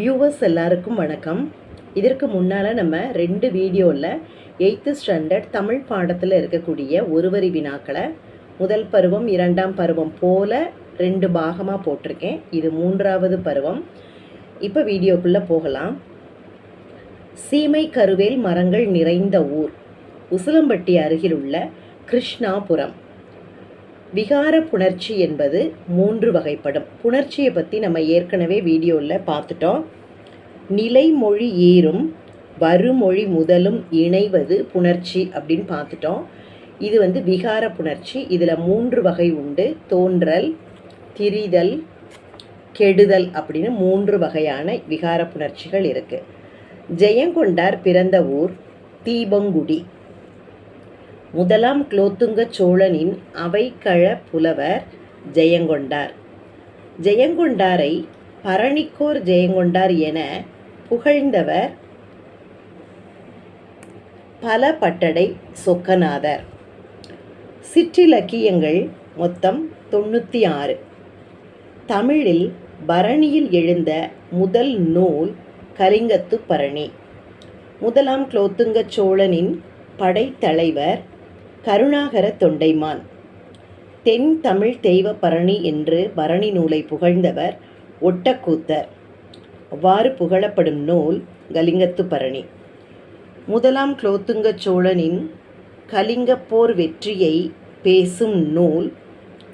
Viewers எல்லாருக்கும் வணக்கம். இதற்கு முன்னால் நம்ம ரெண்டு வீடியோவில் எயித்து ஸ்டாண்டர்ட் தமிழ் பாடத்தில் இருக்கக்கூடிய ஒருவரி வினாக்களை முதல் பருவம் இரண்டாம் பருவம் போல ரெண்டு பாகமாக போட்டிருக்கேன். இது மூன்றாவது பருவம். இப்போ வீடியோக்குள்ளே போகலாம். சீமை கருவேல் மரங்கள் நிறைந்த ஊர் உசிலம்பட்டி அருகிலுள்ள கிருஷ்ணாபுரம். விகார புணர்ச்சி என்பது மூன்று வகைப்படும். புணர்ச்சியை பற்றி நம்ம ஏற்கனவே வீடியோவில் பார்த்துட்டோம். நிலைமொழி ஈரும் வருமொழி முதலும் இணைவது புணர்ச்சி அப்படின்னு பார்த்துட்டோம். இது வந்து விகார புணர்ச்சி. இதில் மூன்று வகை உண்டு. தோன்றல் திரிதல் கெடுதல் அப்படின்னு மூன்று வகையான விகார புணர்ச்சிகள் இருக்குது ஜெயங்கொண்டார் பிறந்த ஊர் தீபங்குடி. முதலாம் குலோத்துங்க சோழனின் அவைக்கழ புலவர் ஜெயங்கொண்டார். ஜெயங்கொண்டாரை பரணிக்கோர் ஜெயங்கொண்டார் என புகழ்ந்தவர் பல பட்டடை சொக்கநாதர். சிற்றிலக்கியங்கள் மொத்தம் தொண்ணூற்றி ஆறு தமிழில் பரணியில் எழுந்த முதல் நூல் கலிங்கத்து பரணி. முதலாம் குலோத்துங்க சோழனின் படைத்தலைவர் கருணாகர தொண்டைமான். தென் தமிழ் தெய்வ பரணி என்று பரணி நூலை புகழ்ந்தவர் ஒட்டக்கூத்தர். அவ்வாறு புகழப்படும் நூல் கலிங்கத்து பரணி. முதலாம் குலோத்துங்க சோழனின் கலிங்கப்போர் வெற்றியை பேசும் நூல்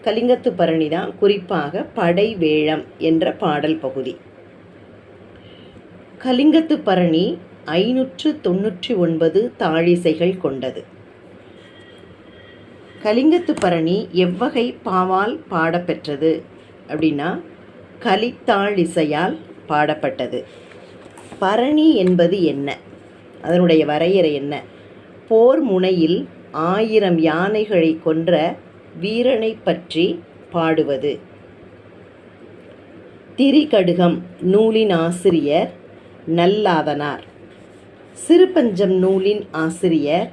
கலிங்கத்து பரணி தான் குறிப்பாக படை வேழம் என்ற பாடல் பகுதி. கலிங்கத்து பரணி ஐநூற்று தொண்ணூற்றி ஒன்பது தாழிசைகள் கொண்டது. கலிங்கத்து பரணி எவ்வகை பாவால் பாடப்பெற்றது? அப்படின்னா கலித்தாழிசையால் பாடப்பட்டது. பரணி என்பது என்ன? அதனுடைய வரையறை என்ன? போர் முனையில் ஆயிரம் யானைகளை கொன்ற வீரனை பற்றி பாடுவது. திரிகடுகம் நூலின் ஆசிரியர் நல்லாதனார். சிறுபஞ்சம் நூலின் ஆசிரியர்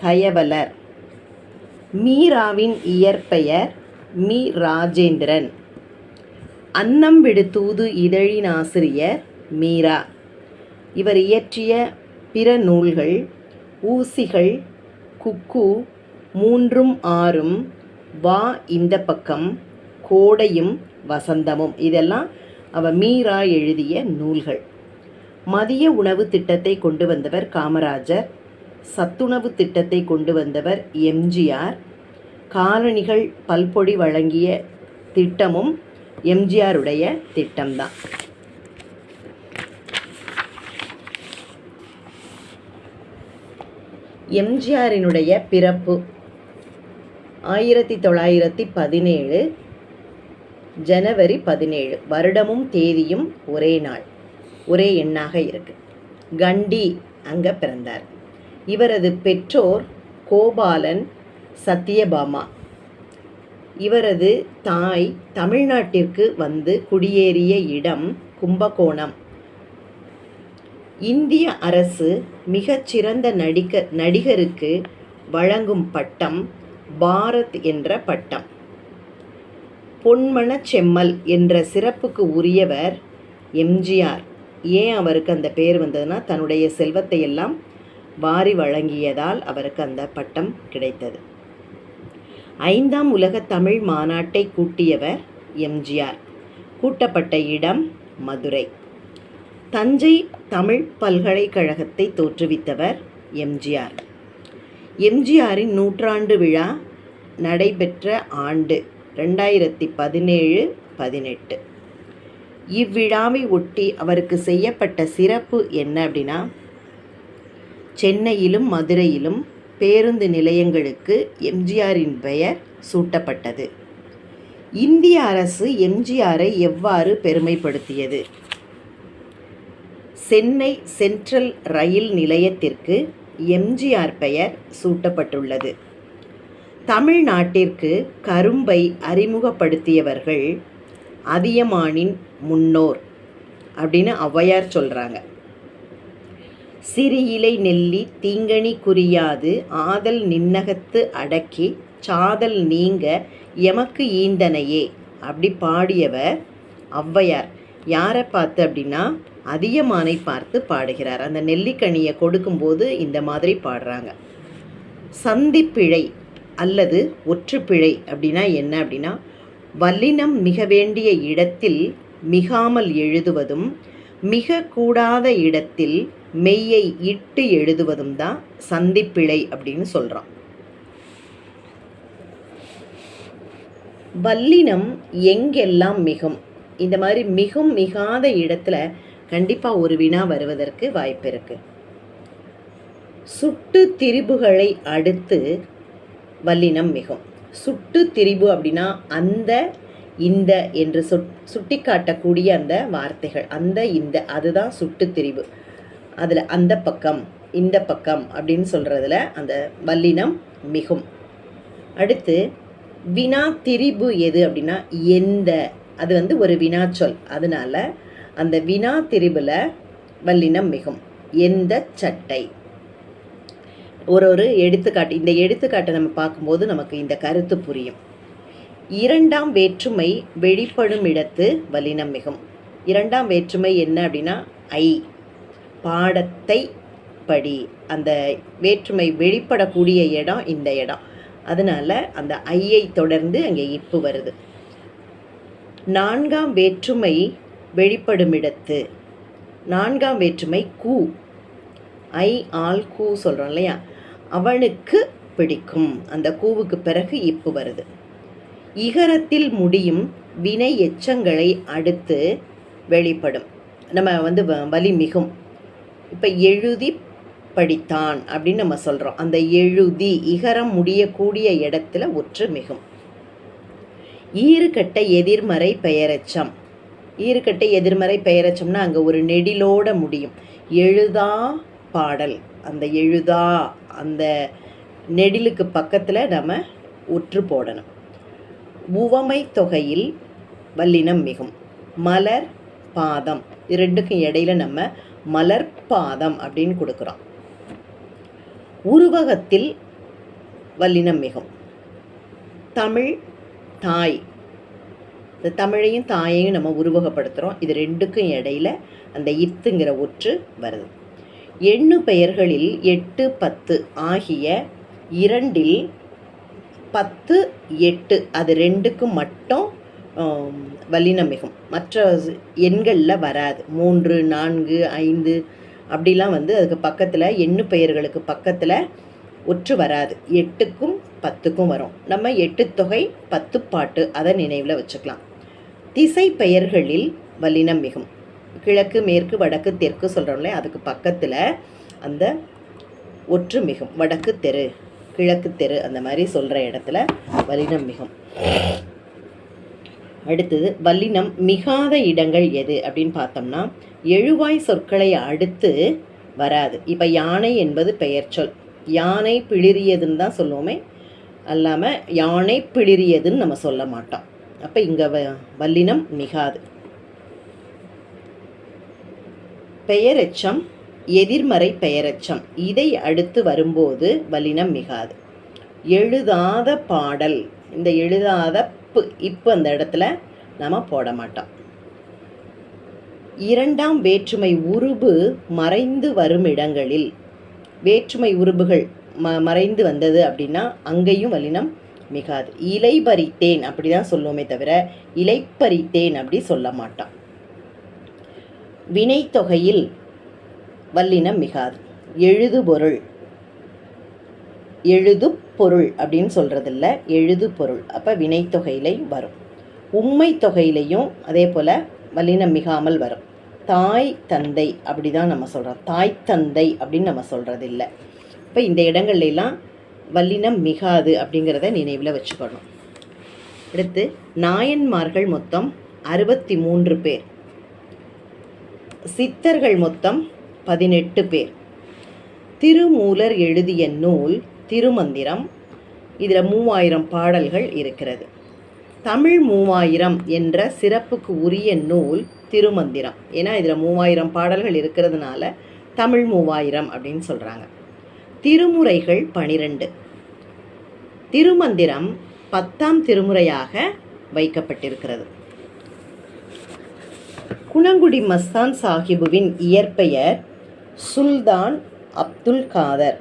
கயவலர். மீராவின் இயற்பெயர் மீ ராஜேந்திரன் அன்னம் விடுத்தூது தூது இதழின் ஆசிரியர் மீரா. இவர் இயற்றிய பிற நூல்கள் ஊசிகள் குக்கு மூன்றும் ஆறும் வா இந்த பக்கம் கோடையும் வசந்தமும். இதெல்லாம் அவ மீரா எழுதிய நூல்கள். மதிய உணவு திட்டத்தை கொண்டு வந்தவர் காமராஜர். சத்துணவு திட்டத்தை கொண்டு வந்தவர் எம்ஜிஆர். காலணிகள் பல்பொடி வழங்கிய திட்டமும் எம்ஜிஆருடைய திட்டம்தான். எம்ஜிஆரினுடைய பிறப்பு ஆயிரத்தி தொள்ளாயிரத்தி பதினேழு ஜனவரி பதினேழு. வருடமும் தேதியும் ஒரே நாள் ஒரே எண்ணாக இருக்கு. கண்டி அங்கே பிறந்தார். இவரது பெற்றோர் கோபாலன் சத்யபாமா. இவரது தாய் தமிழ்நாட்டிற்கு வந்து குடியேறிய இடம் கும்பகோணம். இந்திய அரசு மிகச்சிறந்த நடிக நடிகருக்கு வழங்கும் பட்டம் பாரத் என்ற பட்டம். பொன்மண செம்மல் என்ற சிறப்புக்கு உரியவர் எம்ஜிஆர் ஏன் அவருக்கு அந்த பேர் வந்ததுன்னா தன்னுடைய செல்வத்தை எல்லாம் வாரி வழங்கியதால் அவருக்கு அந்த பட்டம் கிடைத்தது. ஐந்தாம் உலக தமிழ் மாநாட்டை கூட்டியவர் எம்ஜிஆர். கூட்டப்பட்ட இடம் மதுரை. தஞ்சை தமிழ் பல்கலைக்கழகத்தை தோற்றுவித்தவர் எம்ஜிஆர். எம்ஜிஆரின் நூற்றாண்டு விழா நடைபெற்ற ஆண்டு ரெண்டாயிரத்தி பதினேழு பதினெட்டு. இவ்விழாவை ஒட்டி அவருக்கு செய்யப்பட்ட சிறப்பு என்ன அப்படின்னா சென்னையிலும் மதுரையிலும் பேருந்து நிலையங்களுக்கு எம்ஜிஆரின் பெயர் சூட்டப்பட்டது. இந்திய அரசு எம்ஜிஆரை எவ்வாறு பெருமைப்படுத்தியது? சென்னை சென்ட்ரல் ரயில் நிலையத்திற்கு எம்ஜிஆர் பெயர் சூட்டப்பட்டுள்ளது. தமிழ்நாட்டிற்கு கரும்பை அறிமுகப்படுத்தியவர்கள் அதியமானின் முன்னோர் அப்படின்னு ஔவையார் சொல்கிறாங்க சிறு இலை நெல்லி தீங்கனி குறியாது ஆதல் நின்னகத்து அடக்கி சாதல் நீங்க எமக்கு ஈந்தனையே. அப்படி பாடியவர் ஔவையார். யாரை பார்த்து அப்படின்னா அதியமானை பார்த்து பாடுகிறார். அந்த நெல்லிக்கனியை கொடுக்கும்போது இந்த மாதிரி பாடுறாங்க. சந்திப்பிழை அல்லது ஒற்றுப்பிழை அப்படின்னா என்ன அப்படின்னா வல்லினம் மிக வேண்டிய இடத்தில் மிகாமல் எழுதுவதும் மிக கூடாத இடத்தில் மெய்யை இட்டு எழுதுவதும் தான் சந்திப்பிழை அப்படின்னு சொல்கிறோம் வல்லினம் எங்கெல்லாம் மிகும்? இந்த மாதிரி மிகும் மிகாத இடத்துல கண்டிப்பாக ஒரு வினா வருவதற்கு வாய்ப்பு இருக்குது சுட்டு திரிபுகளை அடுத்து வல்லினம் மிகும். சுட்டு திரிபு அப்படின்னா அந்த இந்த என்று சுட் சுட்டி காட்டக்கூடிய அந்த வார்த்தைகள். அந்த இந்த அதுதான் சுட்டு திரிபு. அதில் அந்த பக்கம் இந்த பக்கம் அப்படின்னு சொல்கிறதுல அந்த வல்லினம் மிகும். அடுத்து வினா திரிபு எது அப்படின்னா எந்த. அது வந்து ஒரு வினாச்சொல். அதனால அந்த வினா திரிபில் வல்லினம் மிகும். எந்த சட்டை. ஒரு ஒரு எடுத்துக்காட்டு இந்த எடுத்துக்காட்டை நம்ம பார்க்கும்போது நமக்கு இந்த கருத்து புரியும். இரண்டாம் வேற்றுமை வெளிப்படும் இடத்து வல்லினம் மிகும். இரண்டாம் வேற்றுமை என்ன அப்படின்னா ஐ. பாடத்தை படி அந்த வேற்றுமை வெளிப்படக்கூடிய இடம் இந்த இடம். அதனால அந்த ஐயை தொடர்ந்து அங்கே இப்பு வருது. நான்காம் வேற்றுமை வெளிப்படும் இடத்து. நான்காம் வேற்றுமை கூ. ஐ ஆல் கூ சொல்கிறோம் இல்லையா? அவனுக்கு பிடிக்கும். அந்த கூவுக்கு பிறகு இப்பு வருது. இகரத்தில் முடியும் வினை எச்சங்களை அடுத்து வெளிப்படும். நம்ம வந்து வ- வலி மிகும் இப்போ எழுதி படித்தான் அப்படின்னு நம்ம சொல்கிறோம் அந்த எழுதி இகரம் முடியக்கூடிய இடத்துல ஒற்று மிகும். ஈறுகட்ட எதிர்மறை பெயரச்சம். ஈறுகட்ட எதிர்மறை பெயரச்சம்னா அங்கே ஒரு நெடிலோட முடியும். எழுதா பாடல். அந்த எழுதா அந்த நெடிலுக்கு பக்கத்தில் நம்ம ஒற்று போடணும். உவமை தொகையில் வல்லினம் மிகும். மலர் பாதம் இது ரெண்டுக்கும் இடையில நம்ம மலர் பாதம் அப்படின்னு கொடுக்குறோம். உருவகத்தில் வல்லினம் மிகும். தமிழ் தாய். இந்த தமிழையும் தாயையும் நம்ம உருவகப்படுத்துகிறோம் இது ரெண்டுக்கும் இடையில அந்த இத்துங்கிற ஒற்று வருது. எண்ணு பெயர்களில் எட்டு பத்து ஆகிய இரண்டில் பத்து எட்டு அது ரெண்டுக்கு மட்டும் ஆம், மிகும் மற்ற எண்களில் வராது. மூன்று நான்கு ஐந்து அப்படிலாம் வந்து அதுக்கு பக்கத்தில் எண்ணு பெயர்களுக்கு பக்கத்தில் ஒற்று வராது. எட்டுக்கும் பத்துக்கும் வரும். நம்ம எட்டு தொகை பத்து பாட்டு அதை நினைவில் வச்சுக்கலாம். திசை பெயர்களில் வல்லினம் மிகும் கிழக்கு மேற்கு வடக்கு தெற்கு சொல்கிறோம்ல அதுக்கு பக்கத்தில் அந்த ஒற்று மிகும். வடக்கு தெரு கிழக்கு தெரு அந்த மாதிரி சொல்கிற இடத்துல வலினம் மிகும் அடுத்தது வல்லினம் மிகாத இடங்கள் எது அப்படின்னு பார்த்தோம்னா எழுவாய் சொற்களை அடுத்து வராது. இப்போ யானை என்பது பெயர் சொல். யானை பிளிரியதுன்னு தான் சொல்லுவோமே. அல்லாமல் யானை பிளிரியதுன்னு நம்ம சொல்ல மாட்டோம். அப்போ இங்கே வ வல்லினம் மிகாது. பெயரெச்சம் எதிர்மறை பெயரெச்சம். இதை அடுத்து வரும்போது வல்லினம் மிகாது. எழுதாத பாடல். இந்த எழுதாத இப்போ இப்போ அந்த இடத்துல நம்ம போட மாட்டோம். இரண்டாம் வேற்றுமை உருபு மறைந்து வரும் இடங்களில். வேற்றுமை உருபுகள் ம மறைந்து வந்தது அப்படின்னா அங்கேயும் வல்லினம் மிகாது. இலை பறித்தேன் அப்படி தான் சொல்லுவோமே தவிர இலை பறித்தேன் அப்படி சொல்ல மாட்டோம். வினைத்தொகையில் வல்லினம் மிகாது. எழுதுபொருள் எழுது பொருள் அப்படின்னு சொல்கிறதில்ல எழுது பொருள். அப்போ வினைத்தொகையிலை வரும். உண்மை தொகையிலையும் அதே போல் வல்லினம் மிகாமல் வரும். தாய் தந்தை அப்படி தான் நம்ம சொல்கிறோம் தாய் தந்தை அப்படின்னு நம்ம சொல்கிறதில்ல இப்போ இந்த இடங்கள்லாம் வல்லினம் மிகாது அப்படிங்கிறத நினைவில் வச்சுக்கணும். அடுத்து நாயன்மார்கள் மொத்தம் அறுபத்தி மூன்று பேர். சித்தர்கள் மொத்தம் பதினெட்டு பேர். திருமூலர் எழுதிய நூல் திருமந்திரம். இதில் மூவாயிரம் பாடல்கள் இருக்கிறது. தமிழ் மூவாயிரம் என்ற சிறப்புக்கு உரிய நூல் திருமந்திரம். ஏன்னா இதில் மூவாயிரம் பாடல்கள் இருக்கிறதுனால தமிழ் மூவாயிரம் அப்படின்னு சொல்கிறாங்க திருமுறைகள் பனிரெண்டு. திருமந்திரம் பத்தாம் திருமுறையாக வைக்கப்பட்டிருக்கிறது. குணங்குடி மஸ்தான் சாஹிபுவின் இயற்பெயர் சுல்தான் அப்துல் காதர்.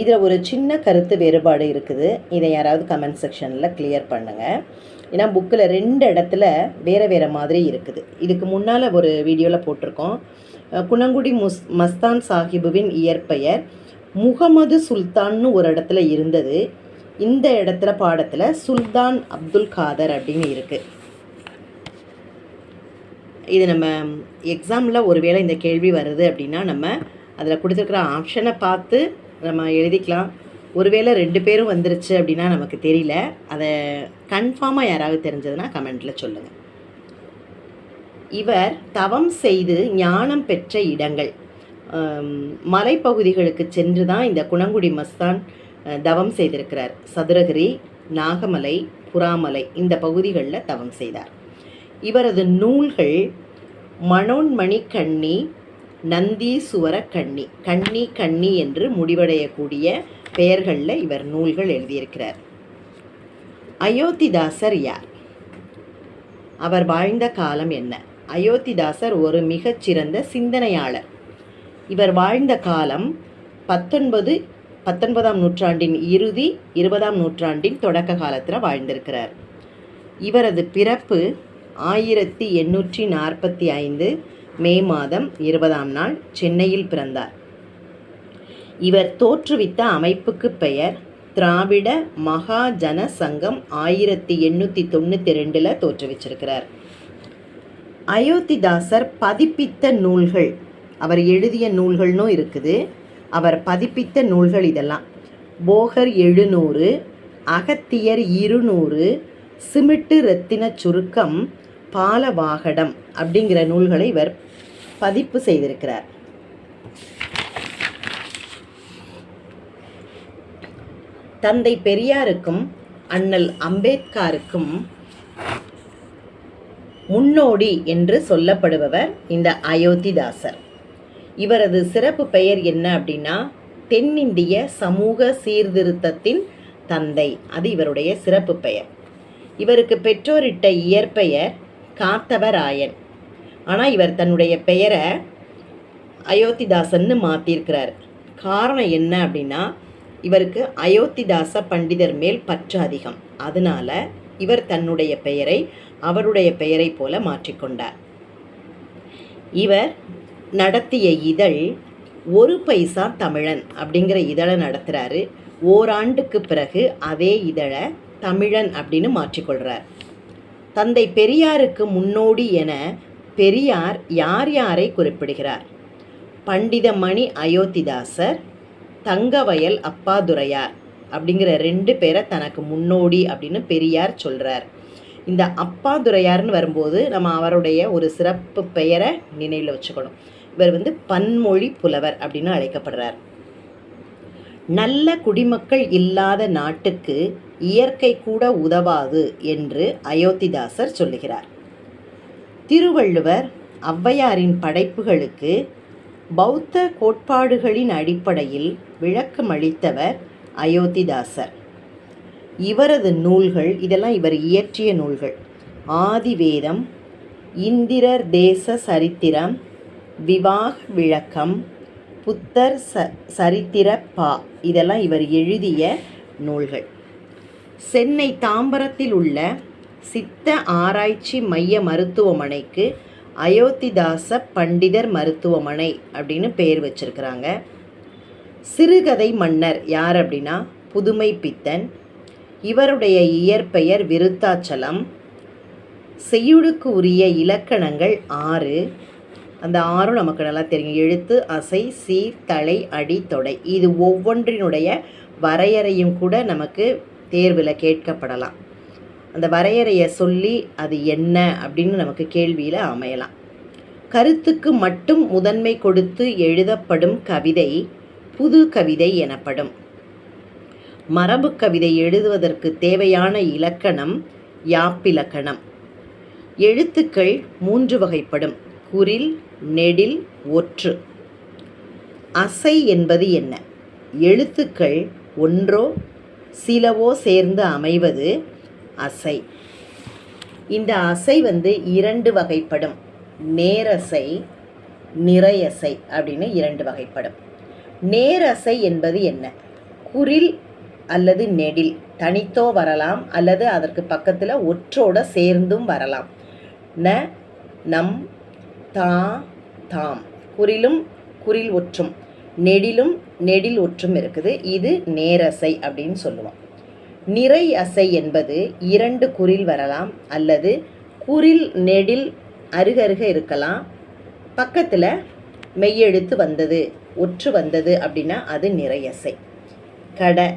இதில் ஒரு சின்ன கருத்து வேறுபாடு இருக்குது. இதை யாராவது கமெண்ட் செக்ஷனில் கிளியர் பண்ணுங்கள் ஏன்னா புக்கில் ரெண்டு இடத்துல வேறு வேறு மாதிரி இருக்குது. இதுக்கு முன்னால் ஒரு வீடியோவில் போட்டிருக்கோம். குணங்குடி முஸ் மஸ்தான் சாஹிபுவின் இயற்பெயர் முகமது சுல்தான்னு ஒரு இடத்துல இருந்தது. இந்த இடத்துல பாடத்தில் சுல்தான் அப்துல் காதர் அப்படின்னு இருக்குது இது நம்ம எக்ஸாமில் ஒருவேளை இந்த கேள்வி வருது அப்படின்னா நம்ம அதில் கொடுத்துருக்குற ஆப்ஷனை பார்த்து நம்ம எழுதிக்கலாம். ஒருவேளை ரெண்டு பேரும் வந்துருச்சு அப்படின்னா நமக்கு தெரியல. அதை கன்ஃபார்மாக யாராவது தெரிஞ்சதுன்னா கமெண்ட்டில் சொல்லுங்கள் இவர் தவம் செய்து ஞானம் பெற்ற இடங்கள். மலைப்பகுதிகளுக்கு சென்று தான் இந்த குணங்குடி மஸ்தான் தவம் செய்திருக்கிறார். சதுரகிரி நாகமலை புறாமலை இந்த பகுதிகளில் தவம் செய்தார். இவரது நூல்கள் மனோன்மணி கண்ணி நந்தீசுவர கண்ணி கண்ணி கண்ணி என்று முடிவடையக்கூடிய பெயர்களில் இவர் நூல்கள் எழுதியிருக்கிறார். அயோத்திதாசர் யார்? அவர் வாழ்ந்த காலம் என்ன? அயோத்திதாசர் ஒரு மிகச்சிறந்த சிந்தனையாளர். இவர் வாழ்ந்த காலம் பத்தொன்பது பத்தொன்பதாம் நூற்றாண்டின் இறுதி இருபதாம் நூற்றாண்டின் தொடக்க காலத்தில் வாழ்ந்திருக்கிறார். இவரது பிறப்பு ஆயிரத்தி எண்ணூற்றி நாற்பத்தி ஐந்து மே மாதம் இருபதாம் நாள் சென்னையில் பிறந்தார். இவர் தோற்றுவித்த அமைப்புக்கு பெயர் திராவிட மகாஜன சங்கம் ஆயிரத்தி எண்ணூற்றி தொண்ணூற்றி ரெண்டில் தோற்றுவிச்சிருக்கிறார். அயோத்திதாசர் பதிப்பித்த நூல்கள் அவர் எழுதிய நூல்கள்னும் இருக்குது. அவர் பதிப்பித்த நூல்கள் இதெல்லாம். போகர் எழுநூறு அகத்தியர் இருநூறு சிமிட்டு ரத்தின சுருக்கம் பாலவாகடம் அப்படிங்கிற நூல்களை இவர் பதிப்பு செய்திருக்கிறார். தந்தை பெரியாருக்கும் அண்ணல் அம்பேத்காருக்கும் முன்னோடி என்று சொல்லப்படுபவர் இந்த அயோத்திதாசர். இவரது சிறப்பு பெயர் என்ன அப்படின்னா தென்னிந்திய சமூக சீர்திருத்தத்தின் தந்தை. அது இவருடைய சிறப்பு பெயர். இவருக்கு பெற்றோரிட்ட இயற்பெயர் காத்தவராயன். ஆனால் இவர் தன்னுடைய பெயரை அயோத்திதாசன்னு மாற்றிருக்கிறார் காரணம் என்ன அப்படின்னா இவருக்கு அயோத்திதாச பண்டிதர் மேல் பற்று அதிகம் அதனால இவர் தன்னுடைய பெயரை அவருடைய பெயரை போல மாற்றிக்கொண்டார். இவர் நடத்திய இதழ் ஒரு பைசா தமிழன் அப்படிங்கிற இதழை நடத்துகிறாரு ஓராண்டுக்கு பிறகு அதே இதழை தமிழன் அப்படின்னு மாற்றிக்கொள்கிறார் தந்தை பெரியாருக்கு முன்னோடி என பெரியார் யார் யாரை குறிப்பிடுகிறார்? பண்டிதமணி அயோத்திதாசர் தங்கவயல் அப்பாதுரையார் அப்படிங்கிற ரெண்டு பேரை தனக்கு முன்னோடி அப்படின்னு பெரியார் சொல்கிறார் இந்த அப்பாதுரையார்னு வரும்போது நம்ம அவருடைய ஒரு சிறப்பு பெயரை நினைவில் வச்சுக்கணும். இவர் வந்து பன்மொழி புலவர் அப்படின்னு அழைக்கப்படுறார். நல்ல குடிமக்கள் இல்லாத நாட்டுக்கு இயற்கை கூட உதவாது என்று அயோத்திதாசர் சொல்லுகிறார். திருவள்ளுவர் ஔவையாரின் படைப்புகளுக்கு பௌத்த கோட்பாடுகளின் அடிப்படையில் விளக்கமளித்தவர் அயோத்திதாசர். இவரது நூல்கள் இதெல்லாம் இவர் இயற்றிய நூல்கள். ஆதிவேதம் இந்திரர் தேச சரித்திரம் விவாக விளக்கம் புத்தர் ச சரித்திர பா இதெல்லாம் இவர் எழுதிய நூல்கள். சென்னை தாம்பரத்தில் உள்ள சித்த ஆராய்ச்சி மைய மருத்துவமனைக்கு அயோத்திதாச பண்டிதர் மருத்துவமனை அப்படின்னு பெயர் வச்சிருக்கிறாங்க. சிறுகதை மன்னர் யார் அப்படின்னா புதுமை பித்தன். இவருடைய இயற்பெயர் விருத்தாச்சலம். செய்யுளுக்கு உரிய இலக்கணங்கள் ஆறு. அந்த ஆறும் நமக்கு நல்லா தெரியும். எழுத்து அசை சீர் தலை அடி தொடை. இது ஒவ்வொன்றினுடைய வரையறையும் கூட நமக்கு தேர்வில் கேட்கப்படலாம். அந்த வரையறையை சொல்லி அது என்ன அப்படின்னு நமக்கு கேள்வியில் அமையலாம். கருத்துக்கு மட்டும் முதன்மை கொடுத்து எழுதப்படும் கவிதை புது கவிதை எனப்படும். மரபு கவிதை எழுதுவதற்கு தேவையான இலக்கணம் யாப்பிலக்கணம் எழுத்துக்கள் மூன்று வகைப்படும். குறில் நெடில் ஒற்று. அசை என்பது என்ன? எழுத்துக்கள் ஒன்றோ சிலவோ சேர்ந்து அமைவது அசை. இந்த அசை வந்து இரண்டு வகைப்படும். நேரசை நிறையசை அப்படின்னு இரண்டு வகைப்படும். நேரசை என்பது என்ன? குரில் அல்லது நெடில் தனித்தோ வரலாம் அல்லது அதற்கு பக்கத்தில் ஒற்றோட சேர்ந்தும் வரலாம். ந நம் தா தாம். குரிலும் குரில் ஒற்றும். நெடிலும் நெடில் ஒற்றும் இருக்குது. இது நேரசை அப்படின்னு சொல்லுவோம். நிறை அசை என்பது இரண்டு குறில் வரலாம் அல்லது குறில் நெடில் அருகருக இருக்கலாம். பக்கத்தில் மெய்யெழுத்து வந்தது ஒற்று வந்தது அப்படின்னா அது நிறையசை கட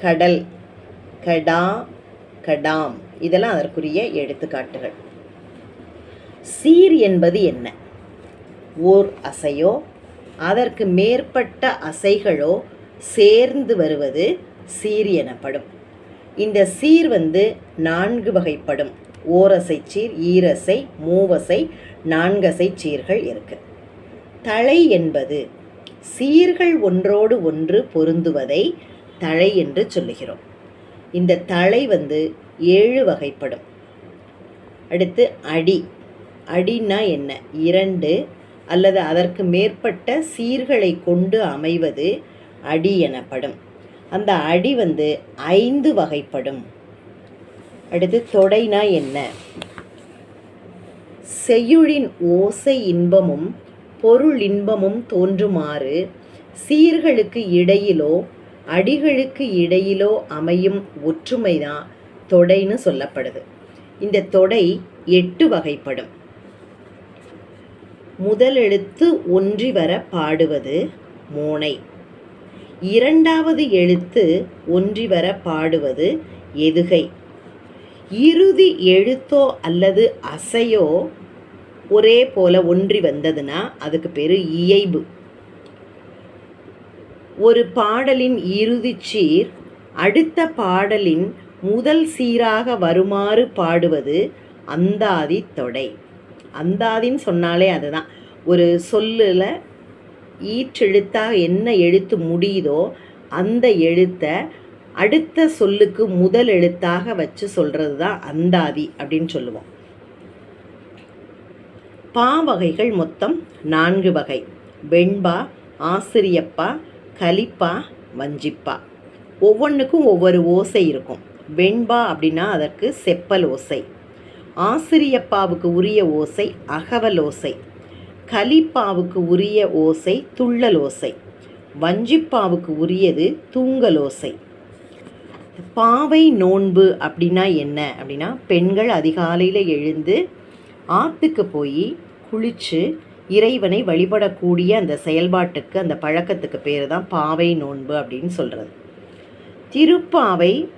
கடல் கடா கடாம். இதெல்லாம் அதற்குரிய எடுத்துக்காட்டுகள். சீர் என்பது என்ன? ஓர் அசையோ அதற்கு மேற்பட்ட அசைகளோ சேர்ந்து வருவது சீர் எனப்படும். இந்த சீர் வந்து நான்கு வகைப்படும். ஓரசை சீர் ஈரசை மூவசை நான்கசை சீர்கள் இருக்கு. தழை என்பது சீர்கள் ஒன்றோடு ஒன்று பொருந்துவதை தழை என்று சொல்லுகிறோம். இந்த தழை வந்து ஏழு வகைப்படும். அடுத்து அடி. அடினா என்ன? இரண்டு அல்லது அதற்கு மேற்பட்ட சீர்களை கொண்டு அமைவது அடி எனப்படும். அந்த அடி வந்து ஐந்து வகைப்படும். அடுத்து தொடைனா என்ன? செய்யுளின் ஓசை இன்பமும் பொருள் இன்பமும் தோன்றுமாறு சீர்களுக்கு இடையிலோ அடிகளுக்கு இடையிலோ அமையும் ஒற்றுமைதான் தொடைன்னு சொல்லப்படுது. இந்த தொடை எட்டு வகைப்படும். முதல் எழுத்து ஒன்றி வர பாடுவது மோனை. இரண்டாவது எழுத்து ஒன்றி வர பாடுவது எதுகை. இறுதி எழுத்தோ அல்லது அசையோ ஒரே போல ஒன்றி வந்ததுன்னா அதுக்கு பேர் இயைபு. ஒரு பாடலின் இறுதி சீர் அடுத்த பாடலின் முதல் சீராக வருமாறு பாடுவது அந்தாதி தொடை. அந்தாதின்னு சொன்னாலே அதுதான். ஒரு சொல்லில் ஈற்றெழுத்தாக என்ன எழுத்து முடியுதோ அந்த எழுத்தை அடுத்த சொல்லுக்கு முதல் எழுத்தாக வச்சு சொல்கிறது தான் அந்தாதி அப்படின்னு சொல்லுவோம். பா வகைகள் மொத்தம் நான்கு வகை. வெண்பா ஆசிரியப்பா கலிப்பா வஞ்சிப்பா. ஒவ்வொன்றுக்கும் ஒவ்வொரு ஓசை இருக்கும். வெண்பா அப்படின்னா அதற்கு செப்பல் ஓசை. ஆசிரியப்பாவுக்கு உரிய ஓசை அகவல் ஓசை கலிப்பாவுக்கு உரிய ஓசை துள்ளல் ஓசை வஞ்சிப்பாவுக்கு உரியது தூங்கலோசை. பாவை நோன்பு அப்படின்னா என்ன? அப்படின்னா பெண்கள் அதிகாலையில் எழுந்து ஆற்றுக்கு போய் குளித்து இறைவனை வழிபடக்கூடிய அந்த செயல்பாட்டுக்கு அந்த பழக்கத்துக்கு பேர் தான் பாவை நோன்பு அப்படின்னு சொல்கிறது திருப்பாவை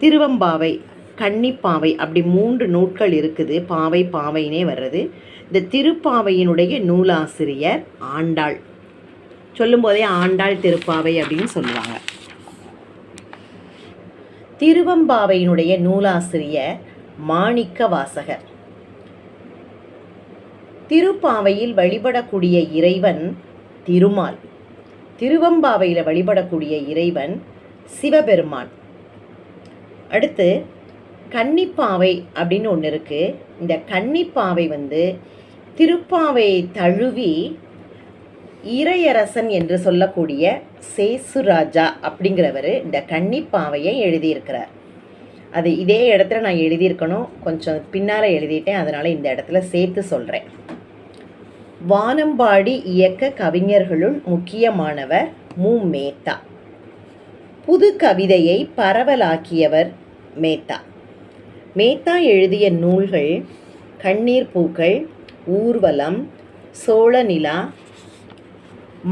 திருவம்பாவை கன்னிப்பாவை அப்படி மூன்று நூட்கள் இருக்குது. பாவை பாவைனே வர்றது. இந்த திருப்பாவையினுடைய நூலாசிரியர் ஆண்டாள். சொல்லும்போதே ஆண்டாள் திருப்பாவை அப்படின்னு சொல்லுவாங்க. திருவம்பாவையினுடைய நூலாசிரியர் மாணிக்க வாசகர் திருப்பாவையில் வழிபடக்கூடிய இறைவன் திருமால். திருவம்பாவையில் வழிபடக்கூடிய இறைவன் சிவபெருமான். அடுத்து கன்னிப்பாவை அப்படின்னு ஒன்று இருக்குது இந்த கன்னிப்பாவை வந்து திருப்பாவை தழுவி இறையரசன் என்று சொல்லக்கூடிய சேசுராஜா அப்படிங்கிறவர் இந்த கன்னிப்பாவையை எழுதியிருக்கிறார். அது இதே இடத்துல நான் எழுதியிருக்கணும். கொஞ்சம் பின்னால் எழுதிட்டேன். அதனால் இந்த இடத்துல சேர்த்து சொல்கிறேன் வானம்பாடி இயக்க கவிஞர்களுள் முக்கியமானவர் மு. மேத்தா. புது கவிதையை பரவலாக்கியவர் மேத்தா. மேத்தா எழுதிய நூல்கள் கண்ணீர் பூக்கள் ஊர்வலம் சோழ நிலா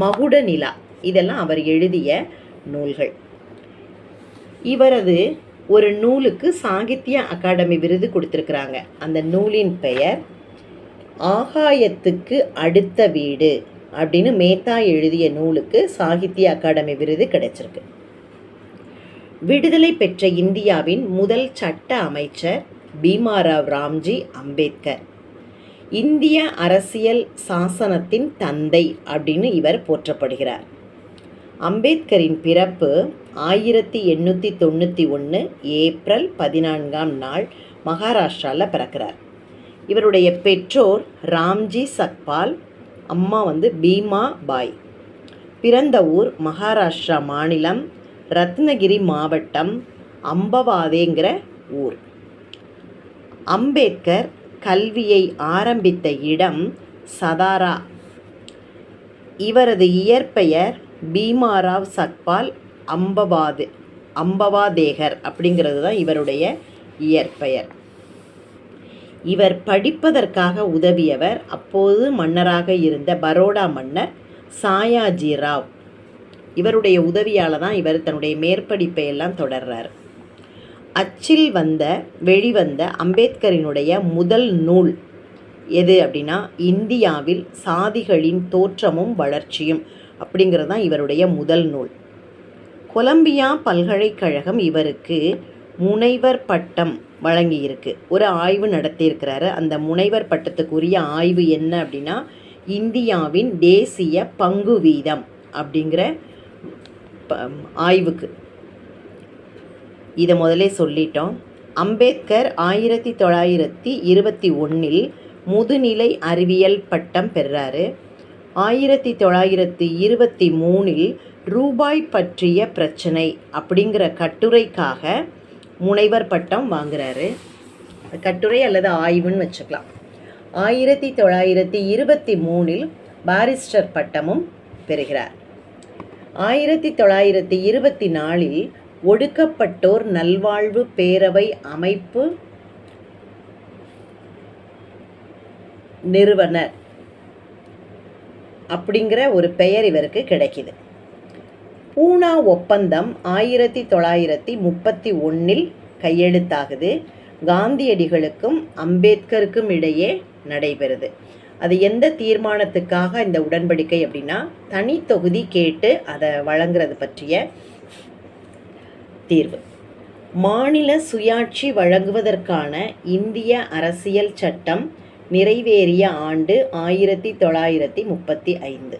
மகுட நிலா இதெல்லாம் அவர் எழுதிய நூல்கள். இவரது ஒரு நூலுக்கு சாகித்ய அகாடமி விருது கொடுத்துருக்குறாங்க. அந்த நூலின் பெயர் ஆகாயத்துக்கு அடுத்த வீடு அப்படின்னு மேத்தா எழுதிய நூலுக்கு சாகித்ய அகாடமி விருது கிடைச்சிருக்கு. விடுதலை பெற்ற இந்தியாவின் முதல் சட்ட அமைச்சர் பீமாராவ் ராம்ஜி அம்பேத்கர். இந்திய அரசியல் சாசனத்தின் தந்தை அப்படின்னு இவர் போற்றப்படுகிறார். அம்பேத்கரின் பிறப்பு ஆயிரத்தி எண்ணூற்றி தொண்ணூற்றி ஒன்று ஏப்ரல் பதினான்காம் நாள் மகாராஷ்டிராவில் பிறக்கிறார். இவருடைய பெற்றோர் ராம்ஜி சக்பால் அம்மா வந்து பீமா பாய். பிறந்த ஊர் மகாராஷ்டிரா மாநிலம் ரத்னகிரி மாவட்டம் அம்பவாதேங்கிற ஊர். அம்பேத்கர் கல்வியை ஆரம்பித்த இடம் சதாரா. இவரது இயற்பெயர் பீமாராவ் சக்பால் அம்பவாது அம்பவாதேகர் அப்படிங்கிறது தான் இவருடைய இயற்பெயர். இவர் படிப்பதற்காக உதவியவர் அப்போது மன்னராக இருந்த பரோடா மன்னர் சாயாஜி ராவ். இவருடைய உதவியால் தான் இவர் தன்னுடைய மேற்படிப்பை எல்லாம் தொடர்றார். அச்சில் வந்த வெளிவந்த அம்பேத்கரினுடைய முதல் நூல் எது அப்படின்னா இந்தியாவில் சாதிகளின் தோற்றமும் வளர்ச்சியும் அப்படிங்கிறது தான் இவருடைய முதல் நூல். கொலம்பியா பல்கலைக்கழகம் இவருக்கு முனைவர் பட்டம் வழங்கியிருக்கு. ஒரு ஆய்வு நடத்தியிருக்கிறாரு. அந்த முனைவர் பட்டத்துக்குரிய ஆய்வு என்ன அப்படின்னா இந்தியாவின் தேசிய பங்கு வீதம் அப்படிங்கிற ஆய்வுக்கு. இதை முதலே சொல்லிட்டோம். அம்பேத்கர் ஆயிரத்தி தொள்ளாயிரத்தி இருபத்தி ஒன்றில் முதுநிலை அறிவியல் பட்டம் பெறாரு ஆயிரத்தி தொள்ளாயிரத்தி இருபத்தி மூணில் ரூபாய் பற்றிய பிரச்சனை அப்படிங்கிற கட்டுரைக்காக முனைவர் பட்டம் வாங்குறாரு. கட்டுரை அல்லது ஆய்வுன்னு வச்சுக்கலாம். ஆயிரத்தி தொள்ளாயிரத்தி இருபத்தி மூணில் பாரிஸ்டர் பட்டமும் பெறுகிறார். ஆயிரத்தி தொள்ளாயிரத்தி இருபத்தி நாலில் ஒடுக்கப்பட்டோர் நல்வாழ்வு பேரவை அமைப்பு நிறுவனர். அப்படிங்கிற ஒரு பெயர் இவருக்கு கிடைக்கிது. பூனா ஒப்பந்தம் ஆயிரத்தி தொள்ளாயிரத்தி முப்பத்தி ஒன்றில் கையெழுத்தாகுது. காந்தியடிகளுக்கும் அம்பேத்கருக்கும் இடையே நடைபெறுது. அது எந்த தீர்மானத்துக்காக இந்த உடன்படிக்கை அப்படின்னா தனி தொகுதி கேட்டு அதை வழங்குறது பற்றிய தீர்வு. மாநில சுயாட்சி வழங்குவதற்கான இந்திய அரசியல் சட்டம் நிறைவேறிய ஆண்டு ஆயிரத்தி தொள்ளாயிரத்தி முப்பத்தி ஐந்து.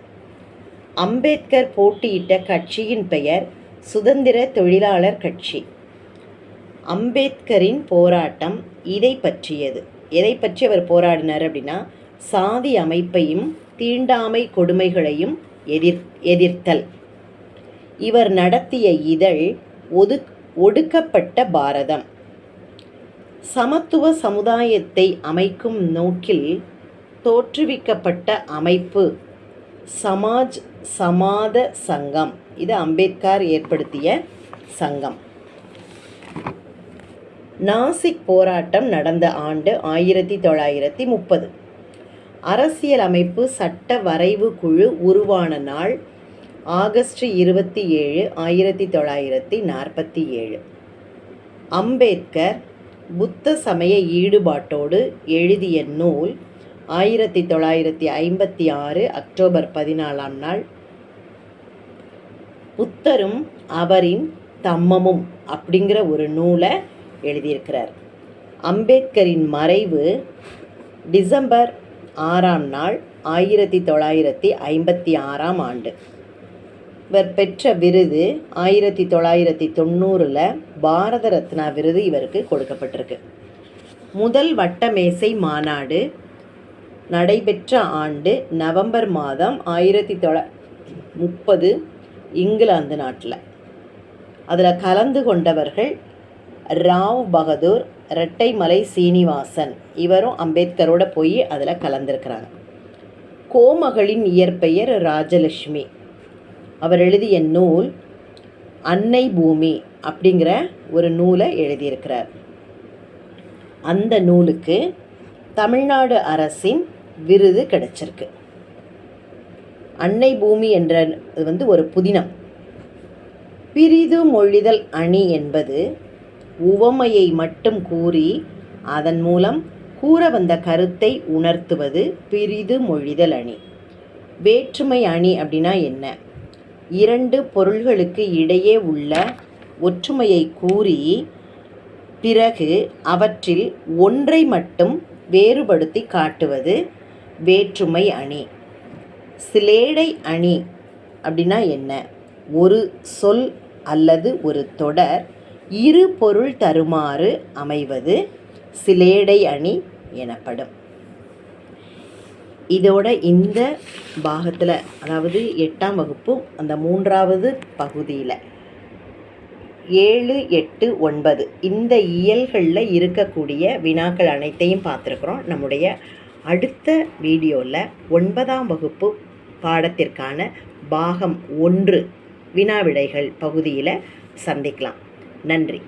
அம்பேத்கர் போட்டியிட்ட கட்சியின் பெயர் சுதந்திர தொழிலாளர் கட்சி. அம்பேத்கரின் போராட்டம் இதை பற்றியது. எதை பற்றி அவர் போராடினார் அப்படின்னா சாதி அமைப்பையும் தீண்டாமை கொடுமைகளையும் எதிர் எதிர்த்தல். இவர் நடத்திய இதழ் ஒது ஒடுக்கப்பட்ட பாரதம். சமத்துவ சமுதாயத்தை அமைக்கும் நோக்கில் தோற்றுவிக்கப்பட்ட அமைப்பு சமாஜ் சமாத சங்கம். இது அம்பேத்கர் ஏற்படுத்திய சங்கம். நாசிக் போராட்டம் நடந்த ஆண்டு ஆயிரத்தி தொள்ளாயிரத்தி முப்பது. அரசியலமைப்பு சட்ட வரைவு குழு உருவான நாள் ஆகஸ்ட் இருபத்தி ஏழு ஆயிரத்தி தொள்ளாயிரத்தி நாற்பத்தி ஏழு. அம்பேத்கர் புத்த சமய ஈடுபாட்டோடு எழுதிய நூல் ஆயிரத்தி தொள்ளாயிரத்தி ஐம்பத்தி ஆறு அக்டோபர் பதினாலாம் நாள். புத்தரும் அவரின் தம்மமும் அப்படிங்கிற ஒரு நூலை எழுதியிருக்கிறார். அம்பேத்கரின் மறைவு டிசம்பர் ஆறாம் நாள் ஆயிரத்தி தொள்ளாயிரத்தி ஐம்பத்தி ஆறாம் ஆண்டு. இவர் பெற்ற விருது ஆயிரத்தி தொள்ளாயிரத்தி தொண்ணூறில் பாரத ரத்னா விருது இவருக்கு கொடுக்கப்பட்டிருக்கு. முதல் வட்டமேசை மாநாடு நடைபெற்ற ஆண்டு நவம்பர் மாதம் ஆயிரத்தி தொள்ள முப்பது இங்கிலாந்து நாட்டில். அதில் கலந்து கொண்டவர்கள் ராவ் பகதூர் ரெட்டைமலை சீனிவாசன். இவரும் அம்பேத்கரோட போய் அதில் கலந்துருக்கிறாங்க. கோமகளின் இயற்பெயர் ராஜலட்சுமி. அவர் எழுதிய நூல் அன்னை பூமி அப்படிங்கிற ஒரு நூலை எழுதியிருக்கிறார். அந்த நூலுக்கு தமிழ்நாடு அரசின் விருது கிடைச்சிருக்கு. அன்னை பூமி என்ற வந்து ஒரு புதினம். பிரிது மொழிதல் அணி என்பது உவமையை மட்டும் கூறி அதன் மூலம் கூற வந்த கருத்தை உணர்த்துவது பிரிது மொழிதல் அணி. வேற்றுமை அணி அப்படின்னா என்ன? இரண்டு பொருள்களுக்கு இடையே உள்ள ஒற்றுமையை கூறி பிறகு அவற்றில் ஒன்றை மட்டும் வேறுபடுத்தி காட்டுவது வேற்றுமை அணி. சிலேடை அணி அப்படின்னா என்ன? ஒரு சொல் அல்லது ஒரு தொடர் இரு பொருள் தருமாறு அமைவது சிலேடை அணி எனப்படும். இதோட இந்த பாகத்தில் அதாவது எட்டாம் வகுப்பு அந்த மூன்றாவது பகுதியில் ஏழு எட்டு ஒன்பது இந்த இயல்களில் இருக்கக்கூடிய வினாக்கள் அனைத்தையும் பார்த்துருக்குறோம். நம்முடைய அடுத்த வீடியோவில் ஒன்பதாம் வகுப்பு பாடத்திற்கான பாகம் ஒன்று வினாவிடைகள் பகுதியில் சந்திக்கலாம். நன்றி.